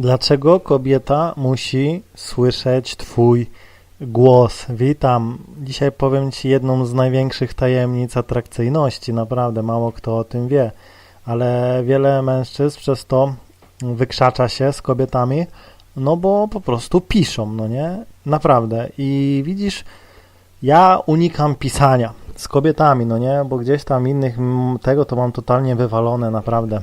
Dlaczego kobieta musi słyszeć Twój głos? Witam. Dzisiaj powiem Ci jedną z największych tajemnic atrakcyjności. Naprawdę mało kto o tym wie, ale wiele mężczyzn przez to wykrzacza się z kobietami, no bo po prostu piszą, no nie? Naprawdę. I widzisz, ja unikam pisania z kobietami, no nie? Bo gdzieś tam innych tego to mam totalnie wywalone, naprawdę.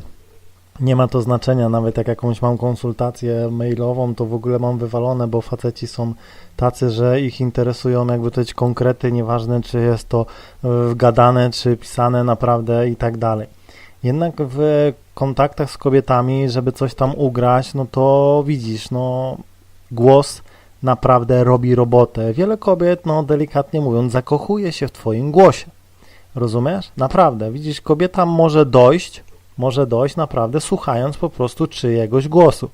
Nie ma to znaczenia, nawet jak jakąś mam konsultację mailową, to w ogóle mam wywalone, bo faceci są tacy, że ich interesują jakby to konkrety, nieważne czy jest to e, gadane, czy pisane naprawdę i tak dalej. Jednak w kontaktach z kobietami, żeby coś tam ugrać, no to widzisz, no głos naprawdę robi robotę. Wiele kobiet, no delikatnie mówiąc, zakochuje się w twoim głosie. Rozumiesz? Naprawdę. Widzisz, kobieta może dojść może dojść naprawdę słuchając po prostu czyjegoś głosu.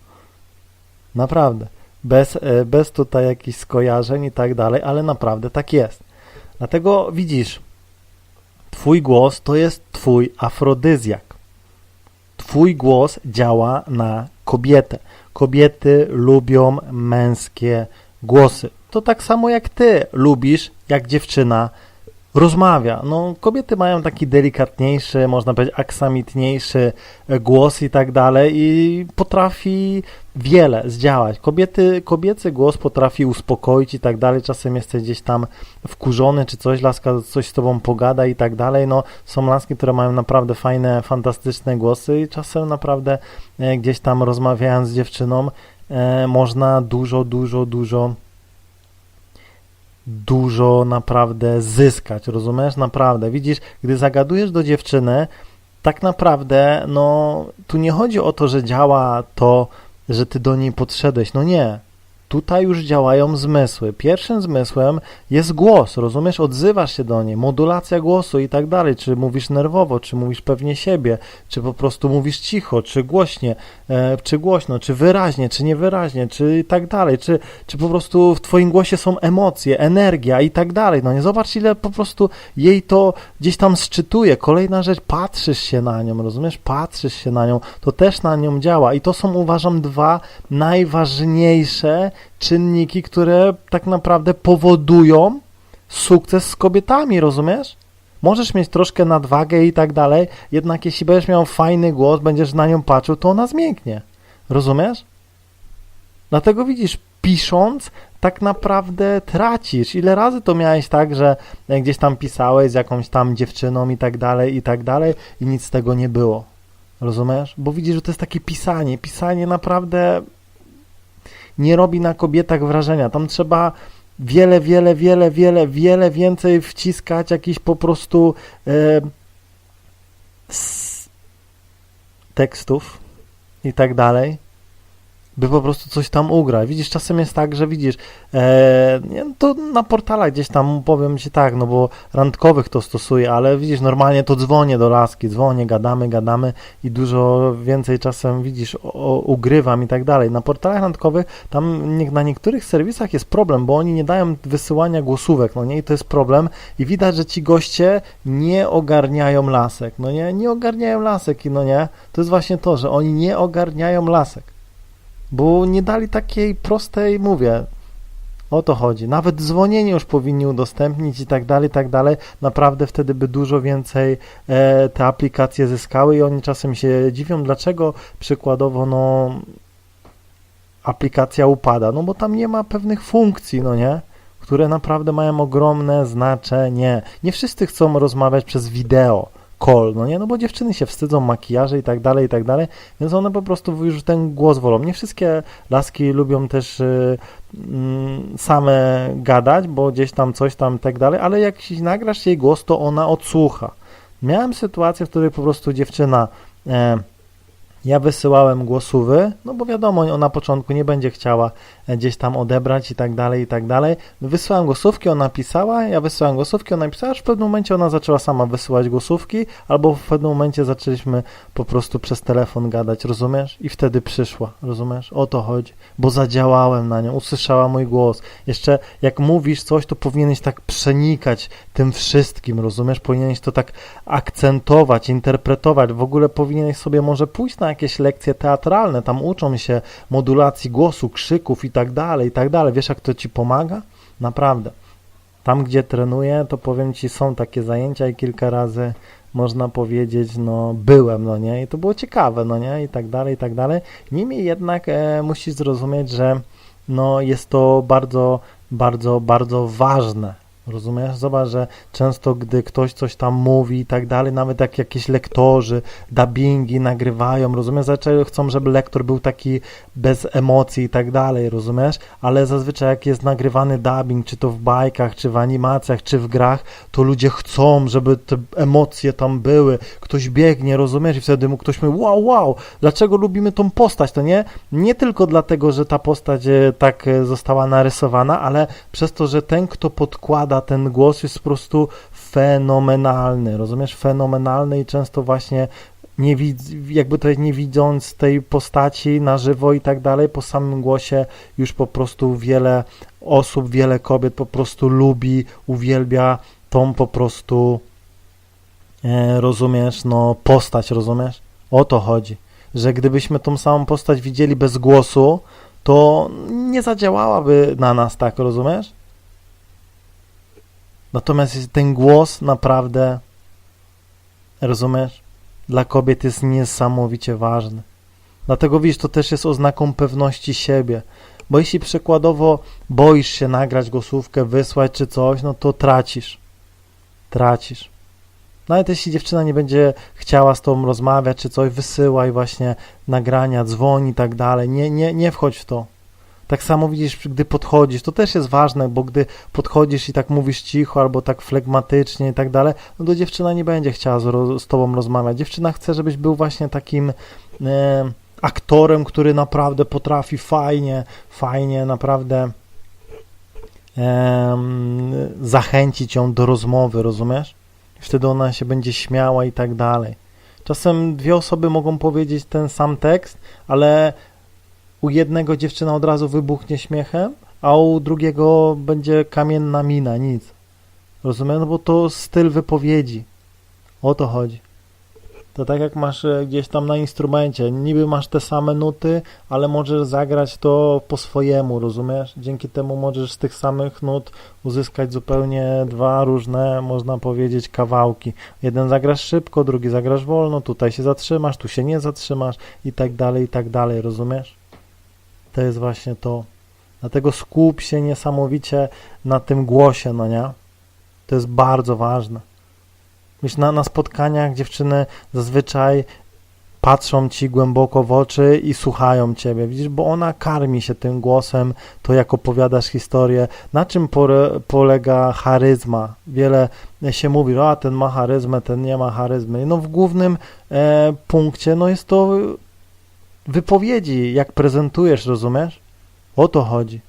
Naprawdę. Bez, e, bez tutaj jakichś skojarzeń i tak dalej, ale naprawdę tak jest. Dlatego widzisz, Twój głos to jest Twój afrodyzjak. Twój głos działa na kobietę. Kobiety lubią męskie głosy. To tak samo jak Ty lubisz, jak dziewczyna rozmawia. No, kobiety mają taki delikatniejszy, można powiedzieć, aksamitniejszy e, głos i tak dalej i potrafi wiele zdziałać. Kobiety, kobiecy głos potrafi uspokoić i tak dalej. Czasem jesteś gdzieś tam wkurzony, czy coś, laska coś z tobą pogada i tak dalej. No, są laski, które mają naprawdę fajne, fantastyczne głosy i czasem naprawdę e, gdzieś tam rozmawiając z dziewczyną e, można dużo, dużo, dużo dużo naprawdę zyskać, rozumiesz? Naprawdę. Widzisz, gdy zagadujesz do dziewczyny, tak naprawdę, no, tu nie chodzi o to, że działa to, że ty do niej podszedłeś. No nie tutaj już działają zmysły. Pierwszym zmysłem jest głos, rozumiesz? Odzywasz się do niej, modulacja głosu i tak dalej. Czy mówisz nerwowo, czy mówisz pewnie siebie, czy po prostu mówisz cicho, czy głośnie, e, czy głośno, czy wyraźnie, czy niewyraźnie, czy i tak dalej. Czy, czy po prostu w twoim głosie są emocje, energia i tak dalej. No nie zobacz, ile po prostu jej to gdzieś tam szczytuje. Kolejna rzecz, patrzysz się na nią, rozumiesz? Patrzysz się na nią, to też na nią działa. I to są, uważam, dwa najważniejsze czynniki, które tak naprawdę powodują sukces z kobietami, rozumiesz? Możesz mieć troszkę nadwagę i tak dalej, jednak jeśli będziesz miał fajny głos, będziesz na nią patrzył, to ona zmięknie. Rozumiesz? Dlatego widzisz, pisząc, tak naprawdę tracisz. Ile razy to miałeś tak, że gdzieś tam pisałeś z jakąś tam dziewczyną i tak dalej, i tak dalej, i nic z tego nie było. Rozumiesz? Bo widzisz, że to jest takie pisanie. Pisanie naprawdę nie robi na kobietach wrażenia. Tam trzeba wiele, wiele, wiele, wiele, wiele więcej wciskać jakiś po prostu e, tekstów i tak dalej, by po prostu coś tam ugrać. Widzisz, czasem jest tak, że widzisz, e, to na portalach gdzieś tam powiem ci tak, no bo randkowych to stosuję, ale widzisz, normalnie to dzwonię do laski, dzwonię, gadamy, gadamy i dużo więcej czasem widzisz, o, ugrywam i tak dalej. Na portalach randkowych tam nie, na niektórych serwisach jest problem, bo oni nie dają wysyłania głosówek, no nie, i to jest problem i widać, że ci goście nie ogarniają lasek, no nie, nie ogarniają lasek i no nie, to jest właśnie to, że oni nie ogarniają lasek bo nie dali takiej prostej, mówię, o to chodzi. Nawet dzwonienie już powinni udostępnić i tak dalej, i tak dalej. Naprawdę wtedy by dużo więcej e, te aplikacje zyskały i oni czasem się dziwią, dlaczego przykładowo no aplikacja upada. No bo tam nie ma pewnych funkcji, no nie? Które naprawdę mają ogromne znaczenie. Nie wszyscy chcą rozmawiać przez wideo call, no nie, no bo dziewczyny się wstydzą makijaże i tak dalej, i tak dalej, więc one po prostu już ten głos wolą. Nie wszystkie laski lubią też y, y, same gadać, bo gdzieś tam coś tam tak dalej, ale jak nagrasz jej głos, to ona odsłucha. Miałem sytuację, w której po prostu dziewczyna e, ja wysyłałem głosówy, no bo wiadomo, ona na początku nie będzie chciała e, gdzieś tam odebrać i tak dalej, i tak dalej. Wysyłałem głosówki, ona pisała, ja wysyłałem głosówki, ona pisała, aż w pewnym momencie ona zaczęła sama wysyłać głosówki, albo w pewnym momencie zaczęliśmy po prostu przez telefon gadać, rozumiesz? I wtedy przyszła, rozumiesz? O to chodzi, bo zadziałałem na nią, usłyszała mój głos. Jeszcze jak mówisz coś, to powinieneś tak przenikać tym wszystkim, rozumiesz? Powinieneś to tak akcentować, interpretować, w ogóle powinieneś sobie może pójść na jakieś lekcje teatralne, tam uczą się modulacji głosu, krzyków i tak dalej, i tak dalej. Wiesz, jak to ci pomaga? Naprawdę. Tam, gdzie trenuję, to powiem ci, są takie zajęcia i kilka razy można powiedzieć, no byłem, no nie, i to było ciekawe, no nie, i tak dalej, i tak dalej. Niemniej jednak e, musisz zrozumieć, że no jest to bardzo, bardzo, bardzo ważne. Rozumiesz? Zobacz, że często gdy ktoś coś tam mówi i tak dalej, nawet jak jakieś lektorzy, dubbingi nagrywają, rozumiesz? Zazwyczaj chcą, żeby lektor był taki bez emocji i tak dalej, rozumiesz? Ale zazwyczaj jak jest nagrywany dubbing, czy to w bajkach, czy w animacjach, czy w grach, to ludzie chcą, żeby te emocje tam były. Ktoś biegnie, rozumiesz? I wtedy mu ktoś mówi, wow, wow, dlaczego lubimy tą postać, to nie? Nie tylko dlatego, że ta postać e, tak e, została narysowana, ale przez to, że ten, kto podkłada ten głos jest po prostu fenomenalny, rozumiesz? Fenomenalny i często właśnie nie widz, jakby to nie widząc tej postaci na żywo i tak dalej, po samym głosie już po prostu wiele osób, wiele kobiet po prostu lubi, uwielbia tą po prostu e, rozumiesz, no postać, rozumiesz? O to chodzi, że gdybyśmy tą samą postać widzieli bez głosu, to nie zadziałałaby na nas tak, rozumiesz? Natomiast ten głos naprawdę, rozumiesz, dla kobiet jest niesamowicie ważny. Dlatego widzisz, to też jest oznaką pewności siebie. Bo jeśli przykładowo boisz się nagrać głosówkę, wysłać czy coś, no to tracisz. Tracisz. Nawet jeśli dziewczyna nie będzie chciała z tobą rozmawiać czy coś, wysyłaj właśnie nagrania, dzwoń i tak dalej. Nie, nie, nie wchodź w to. Tak samo widzisz, gdy podchodzisz, to też jest ważne, bo gdy podchodzisz i tak mówisz cicho albo tak flegmatycznie i tak dalej, no to dziewczyna nie będzie chciała z, z tobą rozmawiać. Dziewczyna chce, żebyś był właśnie takim e, aktorem, który naprawdę potrafi fajnie, fajnie, naprawdę e, zachęcić ją do rozmowy, rozumiesz? Wtedy ona się będzie śmiała i tak dalej. Czasem dwie osoby mogą powiedzieć ten sam tekst, ale u jednego dziewczyna od razu wybuchnie śmiechem, a u drugiego będzie kamienna mina, nic. Rozumiem? No bo to styl wypowiedzi. O to chodzi. To tak jak masz e, gdzieś tam na instrumencie, niby masz te same nuty, ale możesz zagrać to po swojemu, rozumiesz? Dzięki temu możesz z tych samych nut uzyskać zupełnie dwa różne, można powiedzieć, kawałki. Jeden zagrasz szybko, drugi zagrasz wolno, tutaj się zatrzymasz, tu się nie zatrzymasz i tak dalej, i tak dalej, rozumiesz? To jest właśnie to. Dlatego skup się niesamowicie na tym głosie, no nie? To jest bardzo ważne. Myślę, na, na spotkaniach dziewczyny zazwyczaj patrzą ci głęboko w oczy i słuchają ciebie. Widzisz, bo ona karmi się tym głosem, to jak opowiadasz historię. Na czym polega charyzma? Wiele się mówi, a ten ma charyzmę, ten nie ma charyzmy. No w głównym e, punkcie no jest to wypowiedzi, jak prezentujesz, rozumiesz? O to chodzi.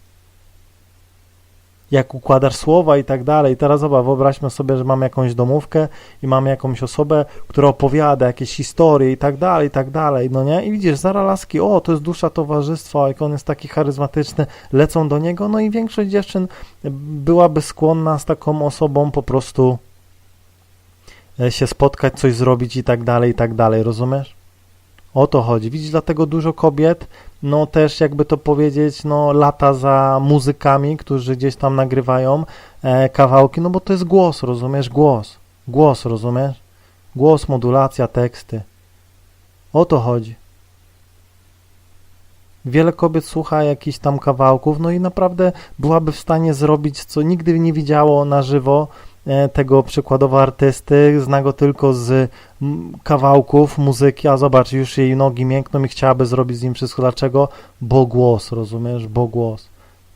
Jak układasz słowa i tak dalej. Teraz zobacz, wyobraźmy sobie, że mamy jakąś domówkę i mamy jakąś osobę, która opowiada jakieś historie i tak dalej, i tak dalej, no nie? I widzisz, zaraz laski, o, to jest dusza towarzystwa, jak on jest taki charyzmatyczny, lecą do niego, no i większość dziewczyn byłaby skłonna z taką osobą po prostu e, się spotkać, coś zrobić i tak dalej, i tak dalej, rozumiesz? O to chodzi. Widzisz, dlatego dużo kobiet, no też jakby to powiedzieć, no lata za muzykami, którzy gdzieś tam nagrywają e, kawałki, no bo to jest głos, rozumiesz? Głos. Głos, rozumiesz? Głos, modulacja, teksty. O to chodzi. Wiele kobiet słucha jakichś tam kawałków, no i naprawdę byłaby w stanie zrobić, co nigdy nie widziało na żywo, tego przykładowo artysty, zna go tylko z kawałków muzyki, a zobacz, już jej nogi miękną i chciałaby zrobić z nim wszystko. Dlaczego? Bo głos, rozumiesz? Bo głos.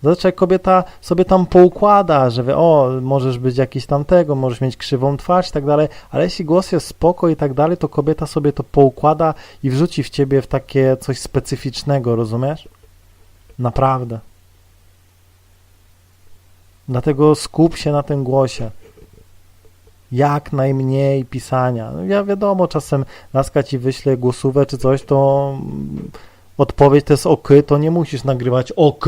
Zazwyczaj kobieta sobie tam poukłada, że wie, o, możesz być jakiś tam tego, możesz mieć krzywą twarz i tak dalej, ale jeśli głos jest spoko i tak dalej, to kobieta sobie to poukłada i wrzuci w ciebie w takie coś specyficznego, rozumiesz? Naprawdę. Dlatego skup się na tym głosie jak najmniej pisania. No ja wiadomo, czasem laska ci wyśle głosówę czy coś, to odpowiedź to jest ok, to nie musisz nagrywać ok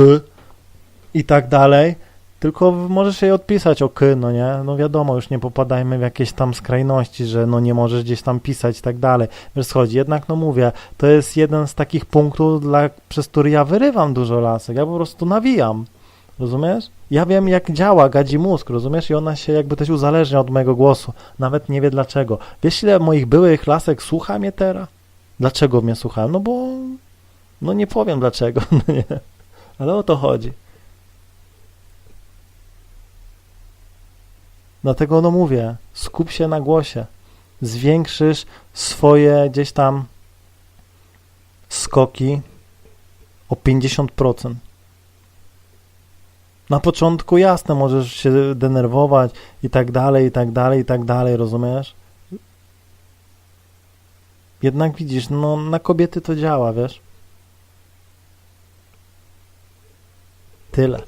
i tak dalej, Tylko możesz jej odpisać ok, no nie? No wiadomo, już nie popadajmy w jakieś tam skrajności, że no nie możesz gdzieś tam pisać i tak dalej. Wiesz, chodzi. Jednak, no mówię, to jest jeden z takich punktów, dla, przez który ja wyrywam dużo lasek. Ja po prostu nawijam. Rozumiesz? Ja wiem, jak działa gadzi mózg, rozumiesz? I ona się jakby też uzależnia od mojego głosu. Nawet nie wie dlaczego. Wiesz, ile moich byłych lasek słucha mnie teraz? Dlaczego mnie słuchają? No bo... No nie powiem dlaczego, no nie. Ale o to chodzi. Dlatego no mówię, skup się na głosie. Zwiększysz swoje gdzieś tam skoki o 50%. Na początku jasne, możesz się denerwować i tak dalej, i tak dalej, i tak dalej, rozumiesz? Jednak widzisz, no na kobiety to działa, wiesz? Tyle.